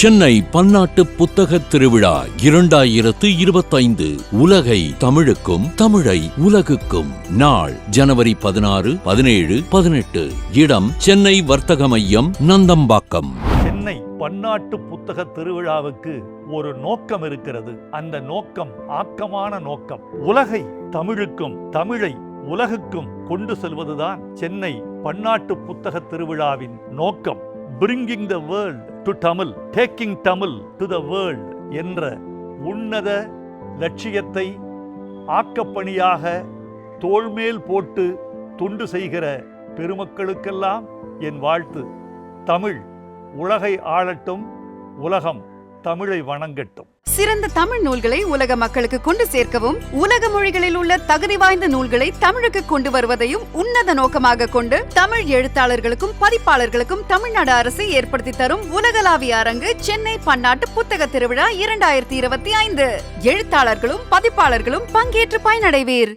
சென்னை பன்னாட்டு புத்தக திருவிழா இரண்டாயிரத்து இருபத்தைந்து. உலகை தமிழுக்கும் தமிழை உலகுக்கும். நாள் ஜனவரி பதினாறு பதினேழு பதினெட்டு. இடம் சென்னை வர்த்தக மையம் நந்தம்பாக்கம். சென்னை பன்னாட்டு புத்தக திருவிழாவுக்கு ஒரு நோக்கம் இருக்கிறது. அந்த நோக்கம் ஆக்கமான நோக்கம். உலகை தமிழுக்கும் தமிழை உலகுக்கும் கொண்டு செல்வதுதான் சென்னை பன்னாட்டு புத்தக திருவிழாவின் நோக்கம். Bringing the world to Tamil taking Tamil to the world என்ற உன்னத லட்சியத்தை ஆக்கப்பணியாக தோள்மேல் போட்டு தொண்டு செய்கிற பெருமக்களுக்கெல்லாம் என் வாழ்த்து. தமிழ் உலகை ஆளட்டும் உலகம். தமிழை வணங்கட்டும். சிறந்த தமிழ் நூல்களை உலக மக்களுக்கு கொண்டு சேர்க்கவும் உலக மொழிகளில் உள்ள தகுதி வாய்ந்த நூல்களை தமிழுக்கு கொண்டு வருவதையும் உன்னத நோக்கமாக கொண்டு தமிழ் எழுத்தாளர்களுக்கும் பதிப்பாளர்களுக்கும் தமிழ்நாடு அரசு ஏற்படுத்தி தரும் உலகளாவிய அரங்கு சென்னை பன்னாட்டு புத்தக திருவிழா இரண்டாயிரத்தி இருபத்தி ஐந்து. எழுத்தாளர்களும் பதிப்பாளர்களும் பங்கேற்று பயனடைவீர்.